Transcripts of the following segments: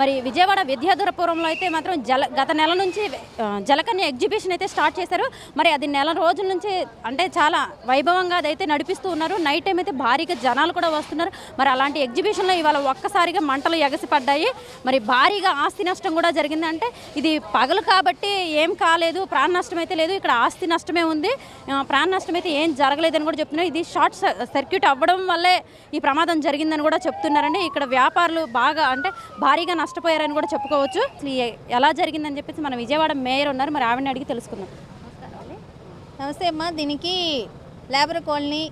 మరి విజయవాడ విద్యాధురపురంలో అయితే మాత్రం జల గత నెల నుంచి జలకన్య ఎగ్జిబిషన్ అయితే స్టార్ట్ చేశారు. మరి అది నెల రోజుల నుంచి అంటే చాలా వైభవంగా అదైతే నడిపిస్తూ ఉన్నారు. నైట్ టైం అయితే భారీగా జనాలు కూడా వస్తున్నారు. మరి అలాంటి ఎగ్జిబిషన్లో ఇవాళ ఒక్కసారిగా మంటలు ఎగసిపడ్డాయి. మరి భారీగా ఆస్తి నష్టం కూడా జరిగింది అంటే ఇది పగలు కాబట్టి ఏం కాలేదు. ప్రాణ నష్టం అయితే లేదు. ఇక్కడ ఆస్తి నష్టమే ఉంది. ప్రాణ నష్టం అయితే ఏం జరగలేదని కూడా చెప్తున్నారు. ఇది షార్ట్ సర్క్యూట్ అవ్వడం వల్లే ఈ ప్రమాదం జరిగిందని కూడా చెప్తున్నారండి. ఇక్కడ వ్యాపారులు బాగా అంటే భారీగా నష్టపోయారని కూడా చెప్పుకోవచ్చు. ఎలా జరిగిందని చెప్పేసి మన విజయవాడ మేయర్ ఉన్నారు. మరి ఆవిడని అడిగి తెలుసుకుందాం. నమస్తే అమ్మ. దీనికి లేబర్ కాలనీ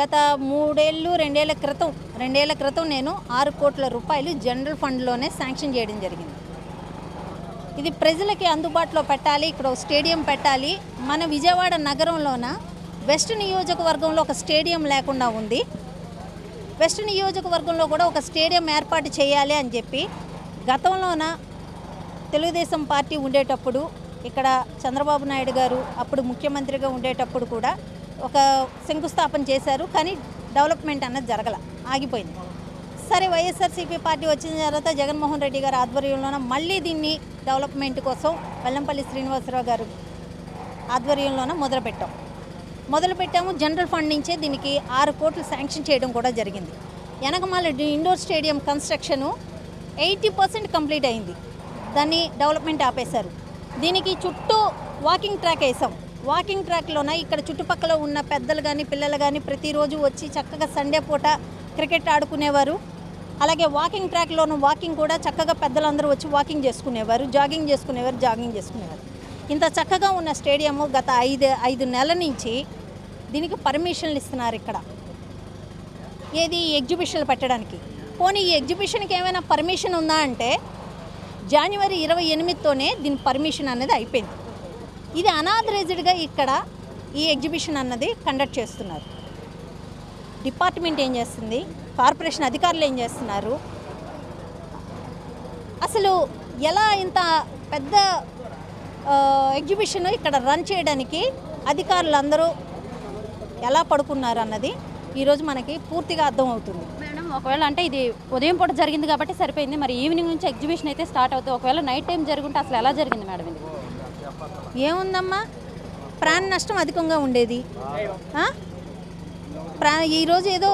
గత మూడేళ్ళు రెండేళ్ళ క్రితం రెండేళ్ళ క్రితం నేను ఆరు కోట్ల రూపాయలు జనరల్ ఫండ్లోనే శాంక్షన్ చేయడం జరిగింది. ఇది ప్రజలకి అందుబాటులో పెట్టాలి ఇక్కడ ఒక స్టేడియం పెట్టాలి. మన విజయవాడ నగరంలోన వెస్ట్ నియోజకవర్గంలో ఒక స్టేడియం లేకుండా ఉంది. వెస్ట్ నియోజకవర్గంలో కూడా ఒక స్టేడియం ఏర్పాటు చేయాలి అని చెప్పి గతంలోన తెలుగుదేశం పార్టీ ఉండేటప్పుడు ఇక్కడ చంద్రబాబు నాయుడు గారు అప్పుడు ముఖ్యమంత్రిగా ఉండేటప్పుడు కూడా ఒక శంకుస్థాపన చేశారు కానీ డెవలప్మెంట్ అన్నది జరగల ఆగిపోయింది. సరే వైఎస్ఆర్సీపీ పార్టీ వచ్చిన తర్వాత జగన్మోహన్ రెడ్డి గారి ఆధ్వర్యంలోన మళ్ళీ దీన్ని డెవలప్మెంట్ కోసం వెల్లంపల్లి శ్రీనివాసరావు గారు ఆధ్వర్యంలోన మొదలుపెట్టాం. మొదలుపెట్టాము. జనరల్ ఫండ్ నుంచే దీనికి ఆరు కోట్లు శాంక్షన్ చేయడం కూడా జరిగింది. వెనకమాల indoor stadium construction eighty percent complete అయింది. దాన్ని డెవలప్మెంట్ ఆపేశారు. దీనికి చుట్టూ వాకింగ్ ట్రాక్ వేసాం వాకింగ్ ట్రాక్లోన ఇక్కడ చుట్టుపక్కల ఉన్న పెద్దలు కానీ పిల్లలు కానీ ప్రతిరోజు వచ్చి చక్కగా సండే పూట క్రికెట్ ఆడుకునేవారు. అలాగే వాకింగ్ ట్రాక్లోనూ వాకింగ్ కూడా చక్కగా పెద్దలందరూ వచ్చి వాకింగ్ చేసుకునేవారు. జాగింగ్ చేసుకునేవారు జాగింగ్ చేసుకునేవారు. ఇంత చక్కగా ఉన్న స్టేడియము గత ఐదు ఐదు నెలల నుంచి దీనికి పర్మిషన్లు ఇస్తున్నారు ఇక్కడ. ఏది ఈ ఎగ్జిబిషన్లు పెట్టడానికి? పోనీ ఈ ఎగ్జిబిషన్కి ఏమైనా పర్మిషన్ ఉందా అంటే జనవరి ఇరవై ఎనిమిదితోనే దీని పర్మిషన్ అనేది అయిపోయింది. ఇది అనాథరైజ్డ్గా ఇక్కడ ఈ ఎగ్జిబిషన్ అన్నది కండక్ట్ చేస్తున్నారు. డిపార్ట్మెంట్ ఏం చేస్తుంది? కార్పొరేషన్ అధికారులు ఏం చేస్తున్నారు? అసలు ఎలా ఇంత పెద్ద ఎగ్జిబిషన్ ఇక్కడ రన్ చేయడానికి అధికారులు అందరూ ఎలా పడుకున్నారు అన్నది ఈరోజు మనకి పూర్తిగా అర్థమవుతుంది మేడం ఒకవేళ అంటే ఇది ఉదయం పూట జరిగింది కాబట్టి సరిపోయింది. మరి ఈవినింగ్ నుంచి ఎగ్జిబిషన్ అయితే స్టార్ట్ అవుతుంది. ఒకవేళ నైట్ టైం జరుగుంటే అసలు ఎలా జరిగింది మేడం ఇది? ఏముందమ్మా? ప్రాణ నష్టం అధికంగా ఉండేది? ప్రా ఈరోజు ఏదో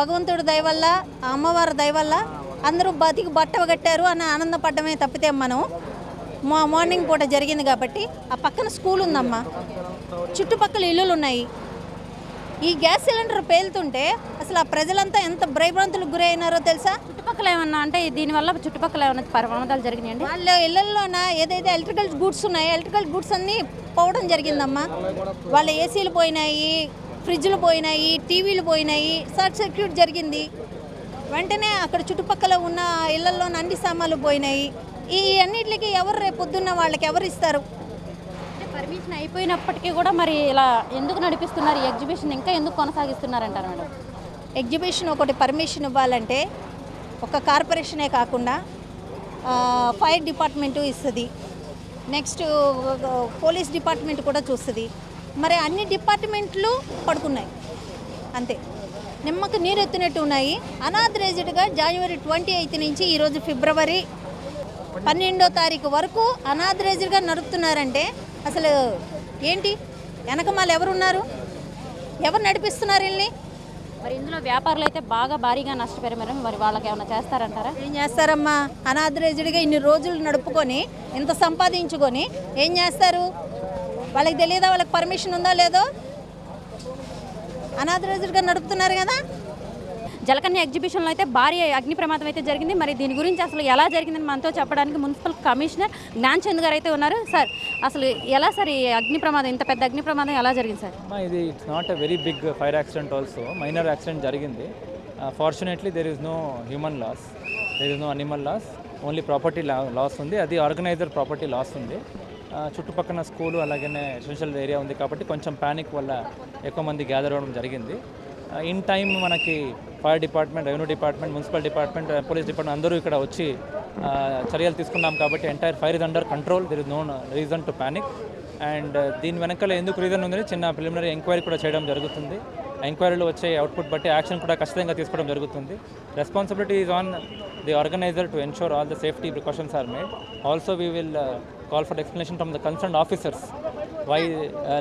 భగవంతుడి దయ వల్ల అమ్మవారి దయ వల్ల అందరూ బతికి బట్ట కట్టారు అని ఆనందపడ్డమే తప్పితే మనం మా మార్నింగ్ పూట జరిగింది కాబట్టి ఆ పక్కన స్కూల్ ఉందమ్మా. చుట్టుపక్కల ఇల్లులు ఉన్నాయి ఈ గ్యాస్ సిలిండర్ పేలుతుంటే అసలు ఆ ప్రజలంతా ఎంత భయభ్రాంతులకు గురైనారో తెలుసా? చుట్టుపక్కల ఏమన్నా అంటే దీనివల్ల చుట్టుపక్కల ఏమన్నా ప్రమాదాలు జరిగినాయండి వాళ్ళ ఇళ్ళలోన ఏదైతే ఎలక్ట్రికల్ గూడ్స్ ఉన్నాయో ఎలక్ట్రికల్ గూడ్స్ అన్నీ పోవడం జరిగిందమ్మా. వాళ్ళ ఏసీలు పోయినాయి ఫ్రిడ్జ్లు పోయినాయి టీవీలు పోయినాయి షార్ట్ సర్క్యూట్ జరిగింది. వెంటనే అక్కడ చుట్టుపక్కల ఉన్న ఇళ్ళలో అన్ని సామాన్లు పోయినాయి. ఈ అన్నిటికి ఎవరు రేపు పొద్దున్న వాళ్ళకి ఎవరు ఇస్తారు? అంటే పర్మిషన్ అయిపోయినప్పటికీ కూడా మరి ఇలా ఎందుకు నడిపిస్తున్నారు? ఈ ఎగ్జిబిషన్ ఇంకా ఎందుకు కొనసాగిస్తున్నారంటారు మేడం? ఎగ్జిబిషన్ ఒకటి పర్మిషన్ ఇవ్వాలంటే ఒక కార్పొరేషనే కాకుండా ఫైర్ డిపార్ట్మెంటు ఇస్తుంది. నెక్స్ట్ పోలీస్ డిపార్ట్మెంట్ కూడా చూస్తుంది. మరి అన్ని డిపార్ట్మెంట్లు పడుకున్నాయి. అంతే. నిమ్మకు నీరు ఎత్తినట్టు ఉన్నాయి. అనాథరైజ్డ్గా జనవరి ట్వంటీ ఎయిత్ నుంచి ఈరోజు ఫిబ్రవరి పన్నెండో తారీఖు వరకు అనాథరైజ్డ్గా నడుపుతున్నారంటే అసలు ఏంటి? వెనకమాల ఎవరున్నారు? ఎవరు నడిపిస్తున్నారు వీళ్ళని? మరి ఇందులో వ్యాపారులు అయితే బాగా భారీగా నష్టపోయారు. మేడం మరి వాళ్ళకి ఏమైనా చేస్తారంటారా? ఏం చేస్తారమ్మా? అనాథరైజ్డ్గా ఇన్ని రోజులు నడుపుకొని ఇంత సంపాదించుకొని ఏం చేస్తారు? వాళ్ళకి తెలియదా? వాళ్ళకి పర్మిషన్ ఉందో? లేదో? అనాథరైజ్డ్గా నడుపుతున్నారు కదా? జలకన్య ఎగ్జిబిషన్లో అయితే భారీ అగ్ని ప్రమాదం అయితే జరిగింది. మరి దీని గురించి అసలు ఎలా జరిగిందని మనతో చెప్పడానికి మున్సిపల్ కమిషనర్ జ్ఞాన్చంద్ గారు అయితే ఉన్నారు. సార్ అసలు ఎలా సార్ ఈ అగ్ని ప్రమాదం ఇంత పెద్ద అగ్ని ప్రమాదం ఎలా జరిగింది సార్? ఇది it's not a very big fire accident also minor accident జరిగింది. Fortunately there is no human loss there is no animal loss only property loss ఉంది. అది ఆర్గనైజర్ ప్రాపర్టీ లాస్ ఉంది. Uh, చుట్టుపక్కల స్కూలు అలాగే ఎసెన్షియల్ ఏరియా ఉంది కాబట్టి కొంచెం panic వల్ల ఎక్కువ మంది గ్యాదర్ అవ్వడం జరిగింది. Uh, ఇన్ టైం మనకి fire department revenue department municipal department police department అందరూ ఇక్కడ వచ్చి చర్యలు తీసుకున్నాం కాబట్టి entire fire is under control there is no reason to panic and దీని వెనకాల ఎందుకు రీజన్ ఉందని చిన్న ప్రిలిమినరీ ఎంక్వైరీ కూడా చేయడం జరుగుతుంది. ఎంక్వైరీలో వచ్చే అవుట్పుట్ బట్టి యాక్షన్ కూడా ఖచ్చితంగా తీసుకోవడం జరుగుతుంది. Responsibility is on the organizer to ensure all the safety precautions are made also we will call for explanation from the concern officers why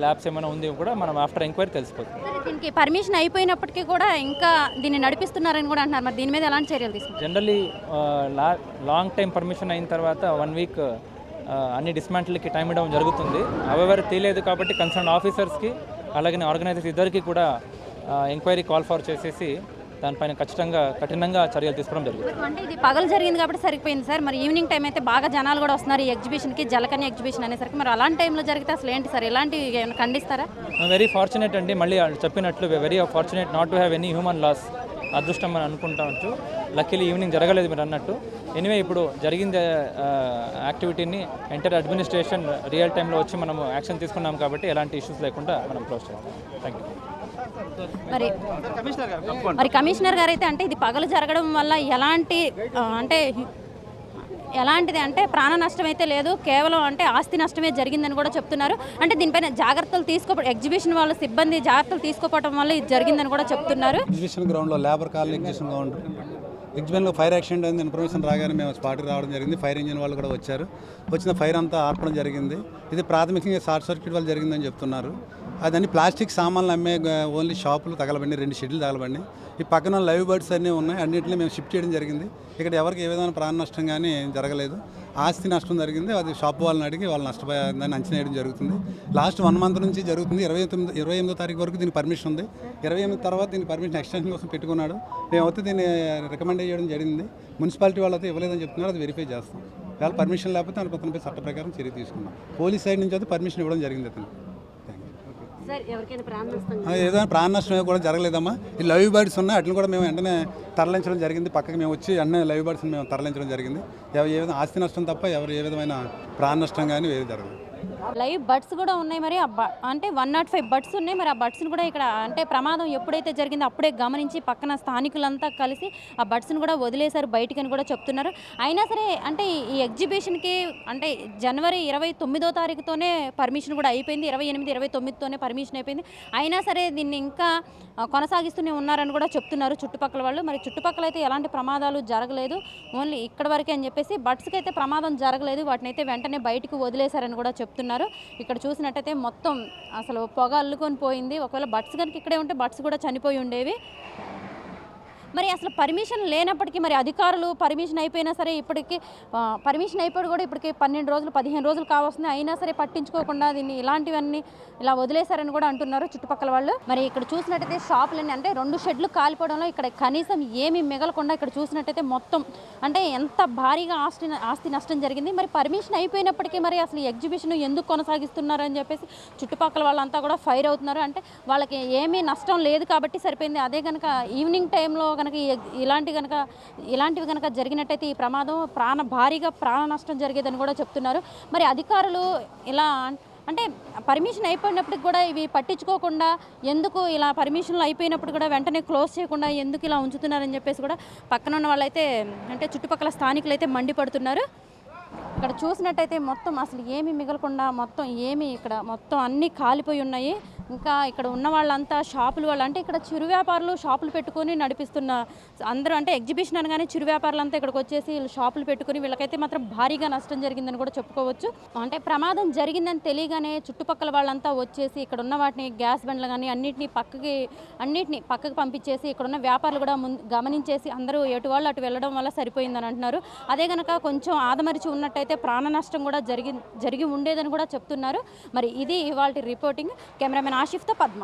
lapse ఏమైనా ఉంది కూడా మనం ఆఫ్టర్ ఎంక్వైరీ తెలిసిపోతుంది. దీనికి పర్మిషన్ అయిపోయినప్పటికీ కూడా ఇంకా దీన్ని నడిపిస్తున్నారని కూడా అంటున్నారు. మరి దీని మీద ఎలాంటి చర్యలు తీసుకుంటారు జనరలీ లాంగ్ టైం పర్మిషన్ అయిన తర్వాత వన్ వీక్ అన్ని డిస్మాంటిల్కి టైం ఇవ్వడం జరుగుతుంది. అవెవర్ తెలియదు కాబట్టి కన్సర్న్ ఆఫీసర్స్కి అలాగే ఆర్గనైజర్స్ ఇద్దరికి కూడా ఎంక్వైరీ కాల్ ఫర్ చేసేసి దానిపైన ఖచ్చితంగా కఠినంగా చర్యలు తీసుకోవడం జరుగుతుంది అంటే ఇది పగలు జరిగింది కాబట్టి సరిపోయింది సార్. మరి ఈవినింగ్ టైం అయితే బాగా జనాలు కూడా వస్తున్నారు ఈ ఎగ్జిబిషన్కి జలకన్య ఎగ్జిబిషన్ అనేసరికి. మరి అలాంటి టైంలో జరిగితే అసలు ఏంటి సార్? ఏమైనా ఖండిస్తారా? వెరీ ఫార్చునేట్ అండి. మళ్ళీ చెప్పినట్లు very fortunate not to have any human loss అదృష్టం అని అనుకుంటావచ్చు లక్కీలీ ఈవినింగ్ జరగలేదు మీరు అన్నట్టు. ఎనివే ఇప్పుడు జరిగిన యాక్టివిటీని ఎంటర్ అడ్మినిస్ట్రేషన్ రియల్ టైంలో వచ్చి మనం యాక్షన్ తీసుకున్నాం కాబట్టి ఎలాంటి ఇష్యూస్ లేకుండా మనం క్లోజ్ చేస్తాం థ్యాంక్ యూ మరి మరి కమిషనర్ గారు అయితే అంటే ఇది పగలు జరగడం వల్ల ఎలాంటి అంటే ఎలాంటిది అంటే ప్రాణ నష్టం అయితే లేదు కేవలం అంటే ఆస్తి నష్టమే జరిగిందని కూడా చెప్తున్నారు. అంటే దీనిపైన జాగ్రత్తలు తీసుకో ఎగ్జిబిషన్ వాళ్ళ సిబ్బంది జాగ్రత్తలు తీసుకోవడం వల్ల ఇది జరిగిందని కూడా చెప్తున్నారు. ఎగ్జిబిషన్ గ్రౌండ్లో లేబర్ కాలనీ ఎగ్జిబిషన్ గ్రౌండ్ ఎగ్జిబిషన్లో ఫైర్ యాక్సిడెంట్ అయింది ఇన్ఫర్మేషన్ రాగానే మేము స్పాట్కి రావడం జరిగింది. ఫైర్ ఇంజిన్ వాళ్ళు కూడా వచ్చారు. వచ్చిన ఫైర్ అంతా ఆర్పడం జరిగింది. ఇది ప్రాథమికంగా షార్ట్ సర్క్యూట్ వల్ల జరిగిందని చెప్తున్నారు. అదని ప్లాస్టిక్ సామాన్లు అమ్మే ఓన్లీ షాపులు తగలబండి రెండు షెడ్యూల్ తగలబండి ఈ పక్కన లైవ్ బర్డ్స్ అన్నీ ఉన్నాయి. అన్నింటినీ మేము షిఫ్ట్ చేయడం జరిగింది. ఇక్కడ ఎవరికి ఏ విధమైన ప్రాణ నష్టం కానీ జరగలేదు. ఆస్తి నష్టం జరిగింది. అది షాప్ వాళ్ళని అడిగి వాళ్ళు నష్టపోయిందని అంచనా వేయడం జరుగుతుంది. లాస్ట్ వన్ మంత్ నుంచి జరుగుతుంది. ఇరవై తొమ్మిది ఇరవై ఎనిమిదో తారీఖు వరకు దీనికి పర్మిషన్ ఉంది. ఇరవై ఎనిమిది తర్వాత దీని పర్మిషన్ ఎక్స్టెన్షన్ కోసం పెట్టుకున్నాడు. మేమైతే దీన్ని రికమెండ్ చేయడం జరిగింది. మున్సిపాలిటీ వాళ్ళతో ఇవ్వలేదని చెప్తున్నారు. అది వెరిఫై చేస్తాం. ఒకవేళ పర్మిషన్ లేకపోతే అతనిపై చట్ట ప్రకారం చర్య తీసుకున్నాం పోలీస్ సైడ్ నుంచి అయితే పర్మిషన్ ఇవ్వడం జరిగింది అతను ఏదైనా ప్రాణ నష్టం కూడా జరగలేదమ్మా. ఈ లైవ్ బర్డ్స్ ఉన్నాయి వాటిని కూడా మేము వెంటనే తరలించడం జరిగింది. పక్కకి మేము వచ్చి వెంటనే లైవ్ బర్డ్స్ని మేము తరలించడం జరిగింది. ఏ విధంగా ఆస్తి నష్టం తప్ప ఎవరు ఏ విధమైన ప్రాణ నష్టం కానీ ఏది జరగలేదు. లైవ్ బర్డ్స్ కూడా ఉన్నాయి మరి. బ- అంటే వన్ నాట్ ఫైవ్ బర్డ్స్ ఉన్నాయి. మరి ఆ బర్డ్స్ని కూడా ఇక్కడ అంటే ప్రమాదం ఎప్పుడైతే జరిగిందో అప్పుడే గమనించి పక్కన స్థానికులంతా కలిసి ఆ బర్డ్స్ని కూడా వదిలేశారు బయటికని కూడా చెప్తున్నారు. అయినా సరే అంటే ఈ ఎగ్జిబిషన్కి అంటే జనవరి ఇరవై తొమ్మిదో తారీఖుతోనే పర్మిషన్ కూడా అయిపోయింది. ఇరవై ఎనిమిది ఇరవై తొమ్మిదితోనే పర్మిషన్ అయిపోయింది. అయినా సరే దీన్ని ఇంకా కొనసాగిస్తూనే ఉన్నారని కూడా చెప్తున్నారు చుట్టుపక్కల వాళ్ళు. మరి చుట్టుపక్కల అయితే ఎలాంటి ప్రమాదాలు జరగలేదు. ఓన్లీ ఇక్కడ వరకే అని చెప్పేసి బర్డ్స్కి అయితే ప్రమాదం జరగలేదు. వాటిని అయితే వెంటనే బయటకు వదిలేశారని కూడా చెప్తున్నారు. ఇక్కడ చూసినట్టయితే మొత్తం అసలు పొగ అల్లుకొని పోయింది. ఒకవేళ బట్స్ కనుక ఇక్కడే ఉంటే బట్స్ కూడా చనిపోయి ఉండేవి. మరి అసలు పర్మిషన్ లేనప్పటికీ మరి అధికారులు పర్మిషన్ అయిపోయినా సరే ఇప్పటికి పర్మిషన్ అయిపోయి కూడా ఇప్పటికి పన్నెండు రోజులు పదిహేను రోజులు కావాల్సింది అయినా సరే పట్టించుకోకుండా దీన్ని ఇలాంటివన్నీ ఇలా వదిలేశారని కూడా అంటున్నారు చుట్టుపక్కల వాళ్ళు. మరి ఇక్కడ చూసినట్టయితే షాపులన్నీ అంటే రెండు షెడ్లు కాలిపోవడంలో ఇక్కడ కనీసం ఏమి మిగలకుండా ఇక్కడ చూసినట్టయితే మొత్తం అంటే ఎంత భారీగా ఆస్తి ఆస్తి నష్టం జరిగింది. మరి పర్మిషన్ అయిపోయినప్పటికీ మరి అసలు ఎగ్జిబిషన్ ఎందుకు కొనసాగిస్తున్నారు అని చెప్పేసి చుట్టుపక్కల వాళ్ళంతా కూడా ఫైర్ అవుతున్నారు. అంటే వాళ్ళకి ఏమీ నష్టం లేదు కాబట్టి సరిపోయింది. అదే కనుక ఈవినింగ్ టైంలో కనుక ఇలాంటి కనుక ఇలాంటివి కనుక జరిగినట్టయితే ఈ ప్రమాదం ప్రాణ భారీగా ప్రాణ నష్టం జరిగేదని కూడా చెప్తున్నారు. మరి అధికారులు ఇలా అంటే పర్మిషన్ అయిపోయినప్పటికి కూడా ఇవి పట్టించుకోకుండా ఎందుకు ఇలా పర్మిషన్లు అయిపోయినప్పుడు కూడా వెంటనే క్లోజ్ చేయకుండా ఎందుకు ఇలా ఉంచుతున్నారని చెప్పేసి కూడా పక్కన ఉన్న వాళ్ళైతే అంటే చుట్టుపక్కల స్థానికులు అయితే మండిపడుతున్నారు. ఇక్కడ చూసినట్టయితే మొత్తం అసలు ఏమీ మిగలకుండా మొత్తం ఏమీ ఇక్కడ మొత్తం అన్నీ కాలిపోయి ఉన్నాయి. ఇంకా ఇక్కడ ఉన్న వాళ్ళంతా షాపులు వాళ్ళు అంటే ఇక్కడ చిరు వ్యాపారులు షాపులు పెట్టుకొని నడిపిస్తున్న అందరూ అంటే ఎగ్జిబిషన్ అనగానే చిరు వ్యాపారులు అంతా ఇక్కడికి వచ్చేసి షాపులు పెట్టుకొని వీళ్ళకైతే మాత్రం భారీగా నష్టం జరిగిందని కూడా చెప్పుకోవచ్చు. అంటే ప్రమాదం జరిగిందని తెలియగానే చుట్టుపక్కల వాళ్ళంతా వచ్చేసి ఇక్కడ ఉన్న వాటిని గ్యాస్ బండ్లు కానీ అన్నిటిని పక్కకి అన్నిటిని పక్కకి పంపించేసి ఇక్కడ ఉన్న వ్యాపారులు కూడా ముందు గమనించేసి అందరూ ఎటు వాళ్ళు అటు వెళ్ళడం వల్ల సరిపోయిందని అంటున్నారు. అదే కనుక కొంచెం ఆదమరిచి ఉన్నట్టయితే ప్రాణ నష్టం కూడా జరిగి జరిగి ఉండేదని కూడా చెప్తున్నారు. మరి ఇది ఇవాళ రిపోర్టింగ్. కెమెరామెన్ నా ఆషిఫ్తో పద్మ.